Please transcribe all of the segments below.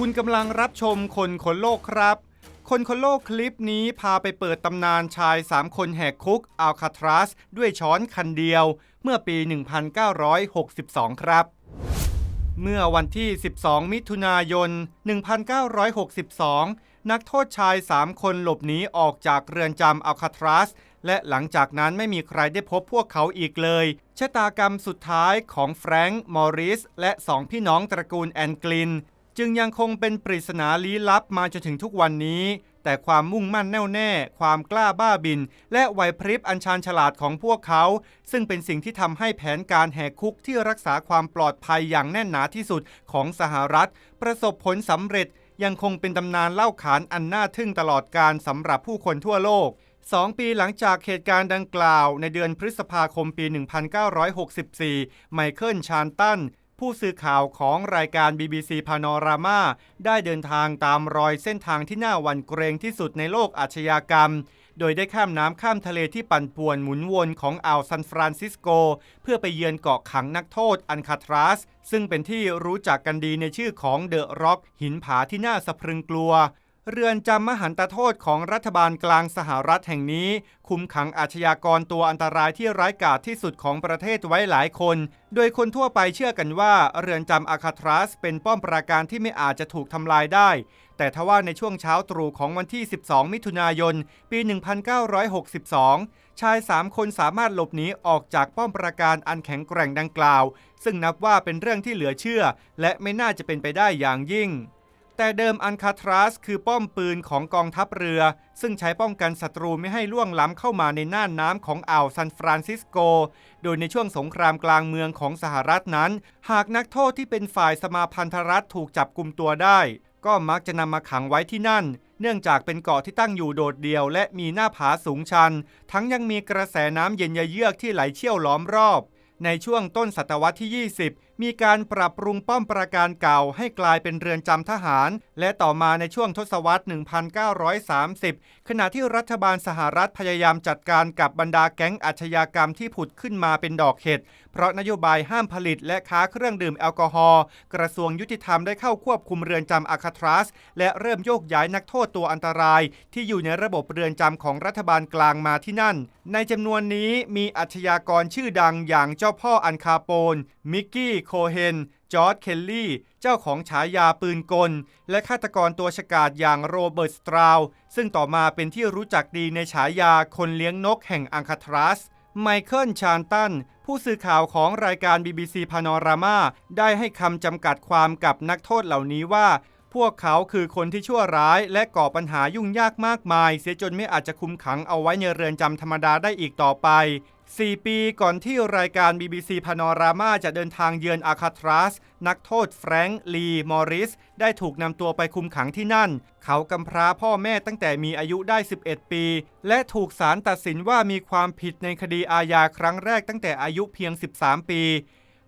คุณกำลังรับชมคนคนโลกครับ คนคนโลกคลิปนี้พาไปเปิดตำนานชาย 3 คนแหกคุกอัลคาทรัสด้วยช้อนคันเดียว เมื่อปี 1962 ครับ เมื่อวันที่ 12 มิถุนายน 1962 นักโทษชาย 3 คนหลบหนีออกจากเรือนจำอัลคาทรัสและหลังจากนั้นไม่มีใครได้พบพวกเขาอีกเลย ชะตากรรมสุดท้ายของแฟรงค์ มอริส และสองพี่น้องตระกูลแอนกลิน จึงยังคงเป็นปริศนาลี้ลับมาจนถึงทุกวันนี้ แต่ความมุ่งมั่นแน่วแน่ ความกล้าบ้าบิน และไหวพริบอันชาญฉลาดของพวกเขา ซึ่งเป็นสิ่งที่ทำให้แผนการแหกคุกที่รักษาความปลอดภัยอย่างแน่นหนาที่สุดของสหรัฐ ประสบผลสำเร็จยังคงเป็นตำนานเล่าขานอันน่าทึ่งตลอดการสำหรับผู้คนทั่วโลกสองปีหลังจากเหตุการณ์ดังกล่าวในเดือนพฤษภาคมปี 1964 ไมเคิล ชานตัน ผู้สื่อข่าวของรายการ BBC Panorama ได้เดินทางตามรอยเส้นทางที่น่าหวั่นเกรงที่สุดในโลกอาชญากรรม โดยได้ข้ามน้ำข้ามทะเลที่ปั่นป่วนหมุนวนของอ่าวซานฟรานซิสโก เพื่อไปเยือนเกาะขังนักโทษอันคาทรัสซึ่งเป็นที่รู้จักกันดีในชื่อของเดอะร็อกหินผาที่น่าสะพรึงกลัว เรือนจำมหันตโทษของรัฐบาลกลางสหรัฐแห่งนี้ คุมขังอาชญากรตัวอันตรายที่ร้ายกาจที่สุดของประเทศไว้หลายคน โดยคนทั่วไปเชื่อกันว่า เรือนจำอาคาทรัสเป็นป้อมปราการที่ไม่อาจจะถูกทำลายได้ แต่ทว่าในช่วงเช้าตรู่ของวันที่ 12 มิถุนายน ปี 1962 ชาย 3 คนสามารถหลบหนีออกจากป้อมปราการอันแข็งแกร่งดังกล่าว ซึ่งนับว่าเป็นเรื่องที่เหลือเชื่อ และไม่น่าจะเป็นไปได้อย่างยิ่ง แต่เดิมอันคาทรัสคือป้อมปืนของกองทัพเรือ ซึ่งใช้ป้องกันศัตรูไม่ให้ล่วงล้ำเข้ามาในน่านน้ำของอ่าวซานฟรานซิสโก โดยในช่วงสงครามกลางเมืองของสหรัฐนั้น หากนักโทษที่เป็นฝ่ายสมาพันธรัฐถูกจับกลุ่มตัวได้ ก็มักจะนำมาขังไว้ที่นั่น เนื่องจากเป็นเกาะที่ตั้งอยู่โดดเดี่ยว และมีหน้าผาสูงชัน ทั้งยังมีกระแสน้ำเย็นเยือกที่ไหลเชี่ยวล้อมรอบ ในช่วงต้นศตวรรษที่ 20 มีการปรับปรุงป้อมปราการเก่าให้กลายเป็นเรือนจำทหาร และต่อมาในช่วงทศวรรษ 1930 ขณะที่รัฐบาลสหรัฐพยายามจัดการกับบรรดาแก๊งอาชญากรรมที่ผุดขึ้นมาเป็นดอกเห็ด เพราะนโยบายห้ามผลิตและค้าเครื่องดื่มแอลกอฮอล์ กระทรวงยุติธรรมได้เข้าควบคุมเรือนจำอาคาทรัส และเริ่มโยกย้ายนักโทษตัวอันตราย ที่อยู่ในระบบเรือนจำของรัฐบาลกลางมาที่นั่น ในจำนวนนี้มีอาชญากรชื่อดังอย่างเจ้าพ่ออันคาโปน มิกกี้โคเฮน จอร์ดเคลลี่ เจ้าของฉายาปืนกล และฆาตกรตัวฉกาจอย่างโรเบิร์ตสตราว ซึ่งต่อมาเป็นที่รู้จักดีในฉายาคนเลี้ยงนกแห่งอังคาทรัส ไมเคิลชานตัน ผู้สื่อข่าวของรายการ BBC Panorama ได้ให้คำจำกัดความกับนักโทษเหล่านี้ว่าพวกเขาคือคนที่ชั่วร้ายและก่อปัญหายุ่งยากมากมาย เสียจนไม่อาจจะคุมขังเอาไว้ในเรือนจำธรรมดาได้อีกต่อไป 4 ปีก่อนที่รายการ BBC Panorama จะเดินทางเยือนอาคาทรัส นักโทษแฟรงค์ลีมอริส ได้ถูกนำตัวไปคุมขังที่นั่น เขากำพร้าพ่อแม่ตั้งแต่มีอายุได้ 11 ปี และถูกศาลตัดสินว่ามีความผิดในคดีอาญาครั้งแรกตั้งแต่อายุเพียง 13 ปี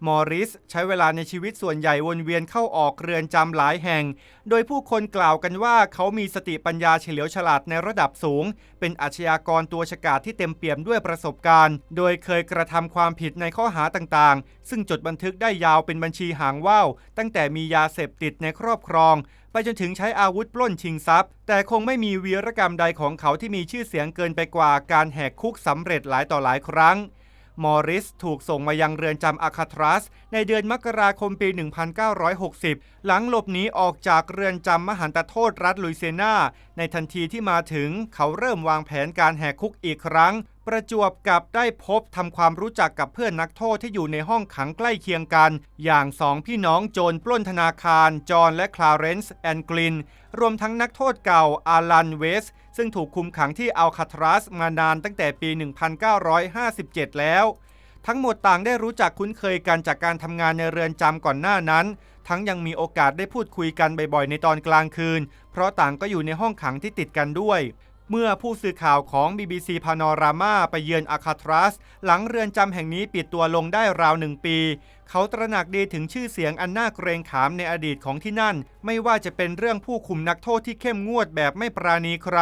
มอริสใช้เวลาในชีวิตส่วนใหญ่วนเวียนเข้าออกเรือนจำหลายแห่ง โดยผู้คนกล่าวกันว่าเขามีสติปัญญาเฉลียวฉลาดในระดับสูง เป็นอาชญากรตัวฉกาจที่เต็มเปี่ยมด้วยประสบการณ์ โดยเคยกระทำความผิดในข้อหาต่างๆ ซึ่งจดบันทึกได้ยาวเป็นบัญชีหางว่าวตั้งแต่มียาเสพติดในครอบครอง ไปจนถึงใช้อาวุธปล้นชิงทรัพย์ แต่คงไม่มีวีรกรรมใดของเขาที่มีชื่อเสียงเกินไปกว่าการแหกคุกสำเร็จหลายต่อหลายครั้ง มอริสถูกส่งมายังเรือนจำอาคาทรัส ในเดือนมกราคมปี 1960 หลังหลบหนีออกจากเรือนจำมหันตโทษรัฐลุยเซียนา ในทันทีที่มาถึงเขาเริ่มวางแผนการแหกคุกอีกครั้ง ประจวบกับได้พบทำความรู้จักกับเพื่อนนักโทษที่อยู่ในห้องขังใกล้เคียงกัน อย่างสองพี่น้องโจรปล้นธนาคาร จอห์นและคลาเรนซ์แอนกลิน รวมทั้งนักโทษเก่าอารันเวส ซึ่งถูกคุมขังที่อัลคาทรัสมานานตั้งแต่ปี 1957 แล้ว ทั้งหมดต่างได้รู้จักคุ้นเคยกันจากการทำงานในเรือนจำก่อนหน้านั้น ทั้งยังมีโอกาสได้พูดคุยกันบ่อยๆ ในตอนกลางคืน เพราะต่างก็อยู่ในห้องขังที่ติดกันด้วย เมื่อผู้สื่อข่าวของ BBC Panorama ไปเยือนอาคาทรัส หลังเรือนจำแห่งนี้ปิดตัวลงได้ราวหนึ่งปี เขาตระหนักดีถึงชื่อเสียงอันน่าเกรงขามในอดีตของที่นั่น ไม่ว่าจะเป็นเรื่องผู้คุมนักโทษที่เข้มงวดแบบไม่ปราณีใคร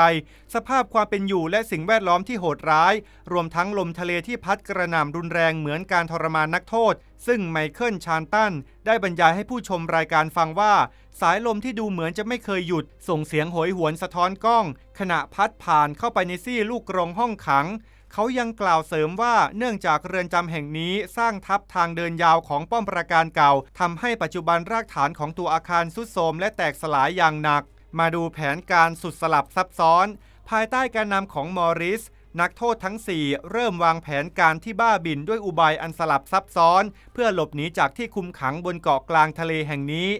สภาพความเป็นอยู่และสิ่งแวดล้อมที่โหดร้าย รวมทั้งลมทะเลที่พัดกระหน่ำรุนแรงเหมือนการทรมานนักโทษ ซึ่งไมเคิลชานตันได้บรรยายให้ผู้ชมรายการฟังว่า สายลมที่ดูเหมือนจะไม่เคยหยุด ส่งเสียงโหยหวนสะท้อนกล้อง ขณะพัดผ่านเข้าไปในซี่ลูกกรงห้องขัง เขายังกล่าวเสริมว่าเนื่องจากเรือนจำแห่งนี้สร้างทับทางเดินยาวของป้อมปราการเก่าทำให้ปัจจุบันรากฐานของตัวอาคารสุดโทรมและแตกสลายอย่างหนัก มาดูแผนการสุดสลับซับซ้อน ภายใต้การนำของมอริสนักโทษทั้ง 4 เริ่มวางแผนการที่บ้าบินด้วยอุบายอันสลับซับซ้อน เพื่อหลบหนีจากที่คุมขังบนเกาะกลางทะเลแห่งนี้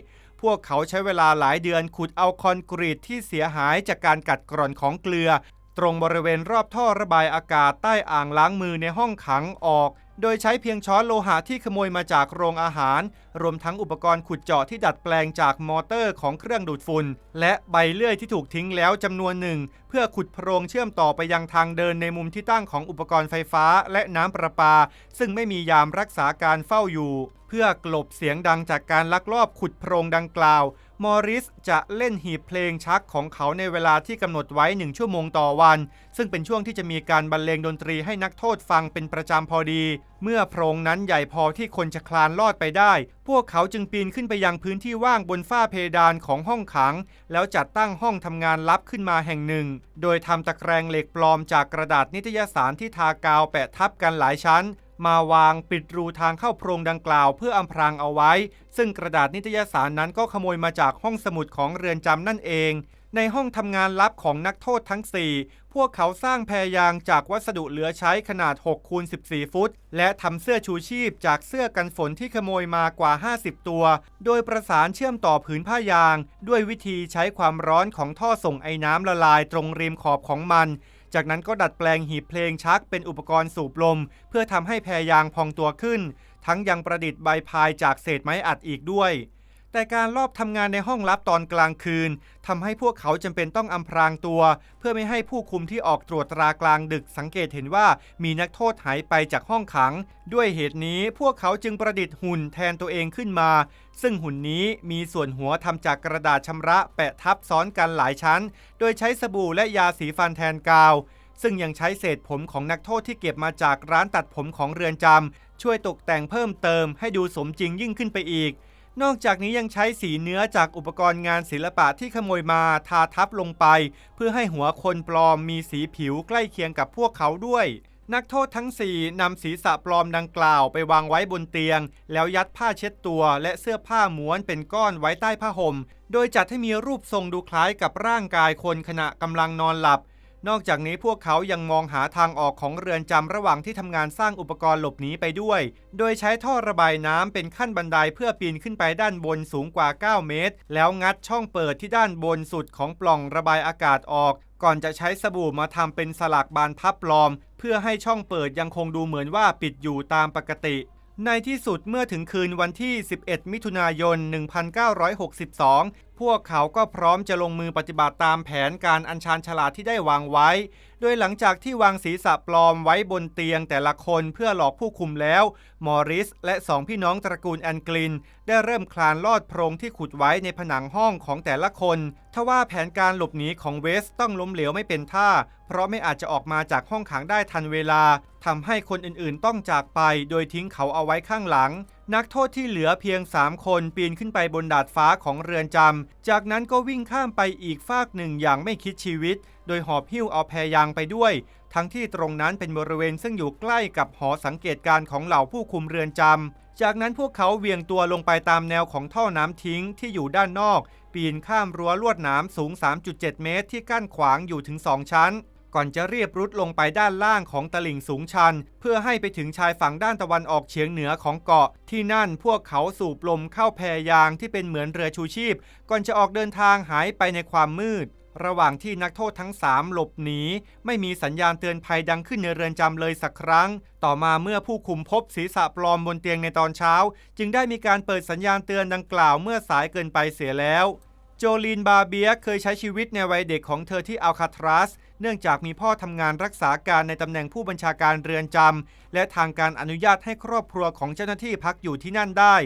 พวกเขาใช้เวลาหลายเดือนขุดเอาคอนกรีตที่เสียหายจากการกัดกร่อนของเกลือ ตรงบริเวณรอบท่อระบายอากาศใต้อ่างล้างมือในห้องขังออก โดยใช้เพียงช้อนโลหะที่ขโมยมาจากโรงอาหาร รวมทั้งอุปกรณ์ขุดเจาะที่ดัดแปลงจากมอเตอร์ของเครื่องดูดฝุ่น และใบเลื่อยที่ถูกทิ้งแล้วจำนวนหนึ่ง เพื่อขุดโพรงเชื่อมต่อไปยังทางเดินในมุมที่ตั้งของอุปกรณ์ไฟฟ้าและน้ำประปา ซึ่งไม่มียามรักษาการเฝ้าอยู่ พื่อกลบเสียงดังจากการลักลอบขุดโพรงดังกล่าว มอริสจะเล่นหีบเพลงชักของเขาในเวลาที่กำหนดไว้หนึ่งชั่วโมงต่อวัน ซึ่งเป็นช่วงที่จะมีการบรรเลงดนตรีให้นักโทษฟังเป็นประจำพอดี เมื่อโพรงนั้นใหญ่พอที่คนจะคลานลอดไปได้ พวกเขาจึงปีนขึ้นไปยังพื้นที่ว่างบนฝ้าเพดานของห้องขัง แล้วจัดตั้งห้องทำงานลับขึ้นมาแห่งหนึ่ง โดยทำตะแกรงเหล็กปลอมจากกระดาษนิตยสารที่ทากาวแปะทับกันหลายชั้น มาวางปิดรูทางเข้าโพรงดังกล่าวเพื่ออำพรางเอาไว้ ซึ่งกระดาษนิตยสารนั้นก็ขโมยมาจากห้องสมุดของเรือนจำนั่นเอง ในห้องทำงานลับของนักโทษทั้ง 4 พวกเขาสร้างแพรยางจากวัสดุเหลือใช้ขนาด6คูณ14 ฟุต และทำเสื้อชูชีพจากเสื้อกันฝนที่ขโมยมากว่า 50 ตัว โดยประสานเชื่อมต่อผืนผ้ายาง ด้วยวิธีใช้ความร้อนของท่อส่งไอ้น้ำละลายตรงริมขอบของมัน จากนั้นก็ดัดแปลงหีบเพลงชักเป็นอุปกรณ์สูบลม เพื่อทำให้แพรยางพองตัวขึ้น ทั้งยังประดิษฐ์ใบพายจากเศษไม้อัดอีกด้วย แต่การลอบทำงานในห้องลับตอนกลางคืนทำให้พวกเขาจำเป็นต้องอำพรางตัว เพื่อไม่ให้ผู้คุมที่ออกตรวจตรากลางดึกสังเกตเห็นว่ามีนักโทษหายไปจากห้องขัง ด้วยเหตุนี้พวกเขาจึงประดิษฐ์หุ่นแทนตัวเองขึ้นมา ซึ่งหุ่นนี้มีส่วนหัวทำจากกระดาษชำระแปะทับซ้อนกันหลายชั้น โดยใช้สบู่และยาสีฟันแทนกาวซึ่งยังใช้เศษผมของนักโทษที่เก็บมาจากร้านตัดผมของเรือนจำช่วยตกแต่งเพิ่มเติมให้ดูสมจริงยิ่งขึ้นไปอีก นอกจากนี้ยังใช้สีเนื้อจากอุปกรณ์งานศิลปะที่ขโมยมาทาทับลงไป เพื่อให้หัวคนปลอมมีสีผิวใกล้เคียงกับพวกเขาด้วย นักโทษทั้ง 4นำศีรษะปลอมดังกล่าวไปวางไว้บนเตียง แล้วยัดผ้าเช็ดตัวและเสื้อผ้าม้วนเป็นก้อนไว้ใต้ผ้าห่ม โดยจัดให้มีรูปทรงดูคล้ายกับร่างกายคนขณะกำลังนอนหลับ นอกจากนี้พวกเขายังมองหาทางออกของเรือนจำระหว่างที่ทำงานสร้างอุปกรณ์หลบหนีไปด้วย โดยใช้ท่อระบายน้ำเป็นขั้นบันไดเพื่อปีนขึ้นไปด้านบนสูงกว่า 9 เมตร แล้วงัดช่องเปิดที่ด้านบนสุดของปล่องระบายอากาศออก ก่อนจะใช้สบู่มาทำเป็นสลักบานพับปลอม เพื่อให้ช่องเปิดยังคงดูเหมือนว่าปิดอยู่ตามปกติในที่สุดเมื่อถึงคืนวันที่ 11 มิถุนายน 1962 พวกเขาก็พร้อมจะลงมือปฏิบัติตามแผนการอัญชานฉลาดที่ได้วางไว้ โดยหลังจากที่วางศีรษะปลอมไว้บนเตียงแต่ละคนเพื่อหลอกผู้คุมแล้ว มอริส และสองพี่น้องตระกูลแอนกลิน ได้เริ่มคลานลอดโพรงที่ขุดไว้ในผนังห้องของแต่ละคนทว่าแผนการหลบหนีของเวสต้องล้มเหลวไม่เป็นท่า เพราะไม่อาจจะออกมาจากห้องขังได้ทันเวลาทำให้คนอื่นๆต้องจากไป โดยทิ้งเขาเอาไว้ข้างหลัง นักโทษที่เหลือเพียง 3 คนปีนขึ้นไปบนดาดฟ้าของเรือนจำ จากนั้นก็วิ่งข้ามไปอีกฟากหนึ่งอย่างไม่คิดชีวิต โดยหอบหิ้วเอาแพยางไปด้วย ทั้งที่ตรงนั้นเป็นบริเวณซึ่งอยู่ใกล้กับหอสังเกตการณ์ของเหล่าผู้คุมเรือนจำ จากนั้นพวกเขาเวียงตัวลงไปตามแนวของท่อน้ำทิ้งที่อยู่ด้านนอก ปีนข้ามรั้วลวดหนามสูง 3.7 เมตรที่กั้นขวางอยู่ถึง 2 ชั้น ก่อนจะเรียบรุดลงไปด้านล่างของตลิ่งสูงชัน เพื่อให้ไปถึงชายฝั่งด้านตะวันออกเฉียงเหนือของเกาะ ที่นั่นพวกเขาสูบลมเข้าแพยางที่เป็นเหมือนเรือชูชีพ ก่อนจะออกเดินทางหายไปในความมืด ระหว่างที่นักโทษทั้ง 3 หลบหนี ไม่มีสัญญาณเตือนภัยดังขึ้นในเรือนจำเลยสักครั้ง ต่อมาเมื่อผู้คุมพบศีรษะปลอมบนเตียงในตอนเช้า จึงได้มีการเปิดสัญญาณเตือนดังกล่าวเมื่อสายเกินไปเสียแล้ว โจลีนบาเบียเคยใช้ชีวิตในวัยเด็กของเธอที่อัลคาทรัส เนื่องจากมีพ่อทำงานรักษาการในตำแหน่งผู้บัญชาการเรือนจำ และทางการอนุญาตให้ครอบครัวของเจ้าหน้าที่พักอยู่ที่นั่นได้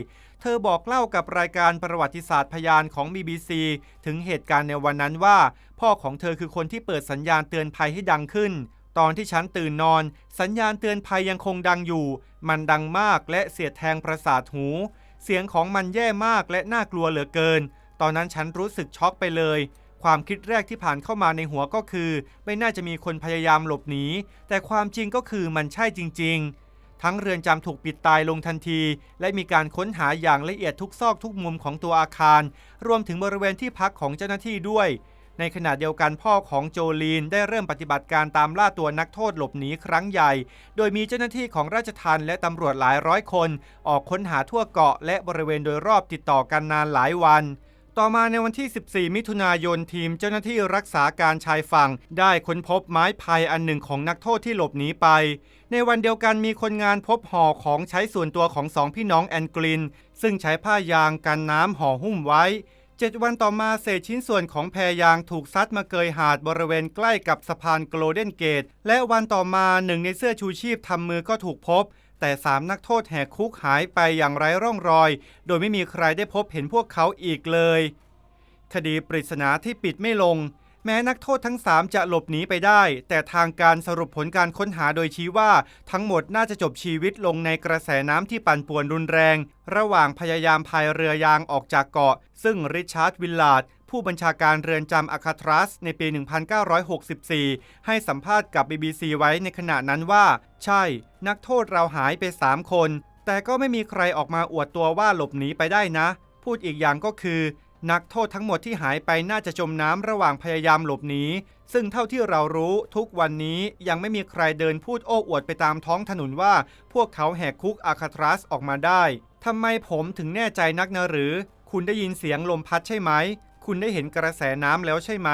เธอบอกเล่ากับรายการประวัติศาสตร์พยานของ BBC ถึงเหตุการณ์ในวันนั้นว่า พ่อของเธอคือคนที่เปิดสัญญาณเตือนภัยให้ดังขึ้น ตอนที่ฉันตื่นนอน สัญญาณเตือนภัยยังคงดังอยู่ มันดังมากและเสียดแทงประสาทหู เสียงของมันแย่มากและน่ากลัวเหลือเกิน ตอนนั้นฉันรู้สึกช็อกไปเลย ความคิดแรกที่ผ่านเข้ามาในหัวก็คือ ไม่น่าจะมีคนพยายามหลบหนี แต่ความจริงก็คือมันใช่จริง ๆ ทั้งเรือนจำถูกปิดตายลงทันที และมีการค้นหาอย่างละเอียดทุกซอกทุกมุมของตัวอาคาร รวมถึงบริเวณที่พักของเจ้าหน้าที่ด้วย ในขณะเดียวกันพ่อของโจลีนได้เริ่มปฏิบัติการตามล่าตัวนักโทษหลบหนีครั้งใหญ่ โดยมีเจ้าหน้าที่ของราชทัณฑ์และตำรวจหลายร้อยคน ออกค้นหาทั่วเกาะและบริเวณโดยรอบติดต่อกันนานหลายวัน ต่อมาในวันที่ 14 มิถุนายนทีมเจ้าหน้าที่รักษาการชายฝั่ง ได้ค้นพบไม้พายอันหนึ่งของนักโทษที่หลบหนีไป ในวันเดียวกันมีคนงานพบห่อของใช้ส่วนตัวของสองพี่น้องแอนกลิน ซึ่งใช้ผ้ายางกันน้ำห่อหุ้มไว้เจ็ดวันต่อมาเศษชิ้นส่วนของแพยางถูกซัดมาเกยหาดบริเวณใกล้กับสะพานโกลเด้นเกต และวันต่อมาหนึ่งในเสื้อชูชีพทำมือก็ถูกพบ แต่สามนักโทษแหกคุกหายไปอย่างไร้ร่องรอย โดยไม่มีใครได้พบเห็นพวกเขาอีกเลย คดีปริศนาที่ปิดไม่ลง แม้นักโทษทั้ง 3 จะหลบหนีไปได้ แต่ทางการสรุปผลการค้นหาโดยชี้ว่า ทั้งหมดน่าจะจบชีวิตลงในกระแสน้ำที่ปั่นป่วนรุนแรง ระหว่างพยายามพายเรือยางออกจากเกาะ ซึ่งริชาร์ดวิลลาร์ด ผู้บัญชาการเรือนจำอาคาทรัสในปี 1964 ให้สัมภาษณ์กับ BBC ไว้ในขณะนั้นว่า ใช่ นักโทษเราหายไป 3 คน แต่ก็ไม่มีใครออกมาอวดตัวว่าหลบหนีไปได้นะ พูดอีกอย่างก็คือ นักโทษทั้งหมดที่หายไปน่าจะจมน้ำระหว่างพยายามหลบหนีซึ่งเท่าที่เรารู้ทุกวันนี้ยังไม่มีใครเดินพูดโอ้อวดไปตามท้องถนนว่า พวกเขาแหกคุกอาคาทรัสออกมาได้ทำไมผมถึงแน่ใจนักนะหรือ คุณได้ยินเสียงลมพัดใช่ไหม คุณได้เห็นกระแสน้ำแล้วใช่ไหม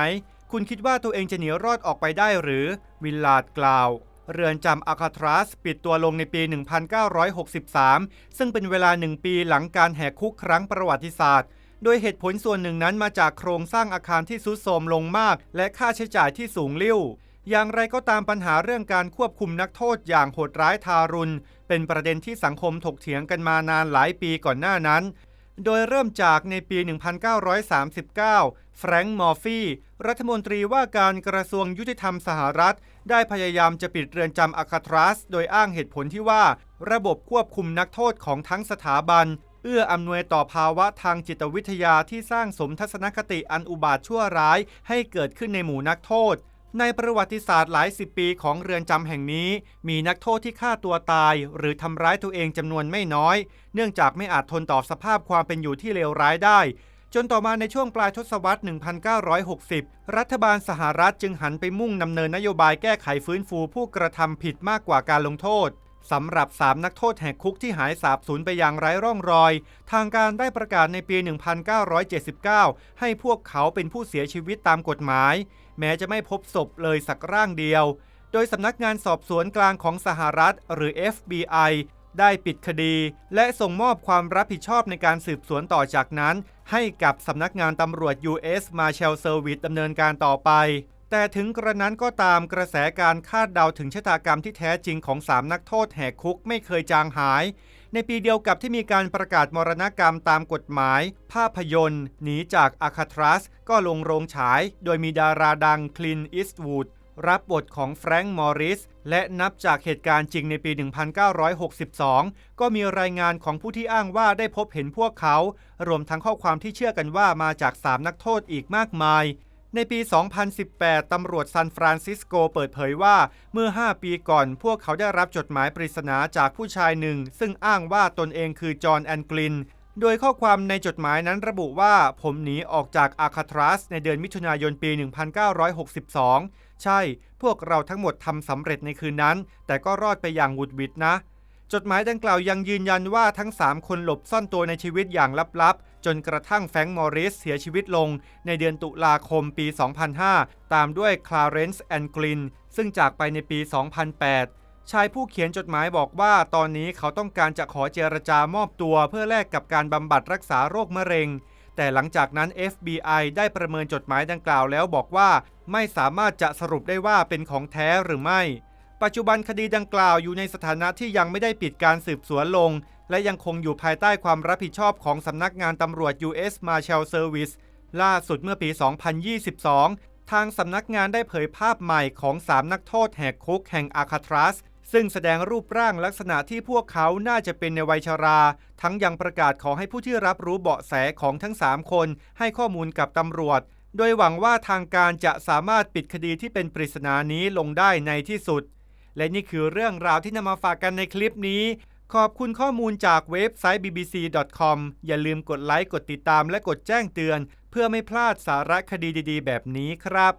คุณคิดว่าตัวเองจะหนีรอดออกไปได้หรือ วิลลาดกล่าว เรือนจำอาคาทรัสปิดตัวลงในปี 1963 ซึ่งเป็นเวลาหนึ่งปีหลังการแหกคุกครั้งประวัติศาสตร์ โดยเหตุผลส่วนหนึ่งนั้นมาจากโครงสร้างอาคารที่ทรุดโทรมลงมาก และค่าใช้จ่ายที่สูงลิ่วอย่างไรก็ตามปัญหาเรื่องการควบคุมนักโทษอย่างโหดร้ายทารุณ เป็นประเด็นที่สังคมถกเถียงกันมานานหลายปีก่อนหน้านั้น โดยเริ่มจากในปี 1939 แฟรงค์มอร์ฟี่ รัฐมนตรีว่าการกระทรวงยุติธรรมสหรัฐ ได้พยายามจะปิดเรือนจำอคาทรัส โดยอ้างเหตุผลที่ว่า ระบบควบคุมนักโทษของทั้งสถาบัน เอื้ออำนวยต่อภาวะทางจิตวิทยาที่สร้างสมทัศนคติอันอุบาทชั่วร้ายให้เกิดขึ้นในหมู่นักโทษ ในประวัติศาสตร์หลายสิบปีของเรือนจำแห่งนี้ มีนักโทษที่ฆ่าตัวตาย หรือทำร้ายตัวเองจำนวนไม่น้อย เนื่องจากไม่อาจทนต่อสภาพความเป็นอยู่ที่เลวร้ายได้ จนต่อมาในช่วงปลายทศวรรษ 1960 รัฐบาลสหรัฐจึงหันไปมุ่งดำเนินนโยบายแก้ไขฟื้นฟูผู้กระทำผิดมากกว่าการลงโทษ สำหรับ 3 นักโทษแหกคุกที่หายสาบสูญไปอย่างไร้ร่องรอย ทางการได้ประกาศในปี 1979 ให้พวกเขาเป็นผู้เสียชีวิตตามกฎหมาย แม้จะไม่พบศพเลยสักร่างเดียว โดยสำนักงานสอบสวนกลางของสหรัฐ หรือ FBI ได้ปิดคดี และส่งมอบความรับผิดชอบในการสืบสวนต่อจากนั้น ให้กับสำนักงานตำรวจ U.S. Marshal Service ดำเนินการต่อไป แต่ถึงกระนั้นก็ตามกระแสการคาดเดาถึงชะตากรรมที่แท้จริงของ 3 นักโทษแหกคุกไม่เคยจางหาย ในปีเดียวกับที่มีการประกาศมรณกรรมตามกฎหมาย ภาพยนตร์ หนีจากอาคาทรัส ก็ลงโรงฉาย โดยมีดาราดังคลินอิสต์วูดรับบทของแฟรงค์มอริส และนับจากเหตุการณ์จริงในปี 1962 ก็มีรายงานของผู้ที่อ้างว่าได้พบเห็นพวกเขา รวมทั้งข้อความที่เชื่อกันว่ามาจาก 3 นักโทษอีกมากมาย ในปี 2018 ตำรวจซานฟรานซิสโกเปิดเผยว่าเมื่อ 5 ปีก่อน พวกเขาได้รับจดหมายปริศนาจากผู้ชายหนึ่ง ซึ่งอ้างว่าตนเองคือจอห์นแอนกลิน โดยข้อความในจดหมายนั้นระบุว่าผมหนีออกจากอาคาทรัสในเดือนมิถุนายนปี 1962 ใช่ พวกเราทั้งหมดทำสำเร็จในคืนนั้น แต่ก็รอดไปอย่างหวุดหวิดนะ จดหมายดังกล่าวยังยืนยันว่าทั้ง 3 คนหลบซ่อนตัวในชีวิตอย่างลับๆ จนกระทั่งแฟรงค์มอริสเสียชีวิตลงในเดือนตุลาคมปี 2005 ตามด้วยคลาเรนซ์แอนกลินซึ่งจากไปในปี 2008 ชายผู้เขียนจดหมายบอกว่าตอนนี้เขาต้องการจะขอเจรจามอบตัวเพื่อแลกกับการบำบัดรักษาโรคมะเร็ง แต่หลังจากนั้น FBI ได้ประเมินจดหมายดังกล่าวแล้วบอกว่า ไม่สามารถจะสรุปได้ว่าเป็นของแท้หรือไม่ ปัจจุบันคดีดังกล่าวอยู่ในสถานะที่ยังไม่ได้ปิดการสืบสวนลง และยังคงอยู่ภายใต้ความรับผิดชอบของสำนักงานตำรวจ U.S. Marshal Service ล่าสุดเมื่อปี 2022 ทางสำนักงานได้เผยภาพใหม่ของ 3 นักโทษแหกคุกแห่งอาคาทรัสซึ่งแสดงรูปร่างลักษณะที่พวกเขาน่าจะเป็นในวัยชรา ทั้งยังประกาศขอให้ผู้ที่รับรู้เบาะแสของทั้ง 3 คน ให้ข้อมูลกับตำรวจ โดยหวังว่าทางการจะสามารถปิดคดีที่เป็นปริศนานี้ลงได้ในที่สุด และนี่คือเรื่องราวที่นำมาฝากกันในคลิปนี้ ขอบคุณข้อมูลจากเว็บไซต์ bbc.com อย่าลืมกดไลค์ กดติดตามและกดแจ้งเตือน เพื่อไม่พลาดสาระคดีดีๆ แบบนี้ครับ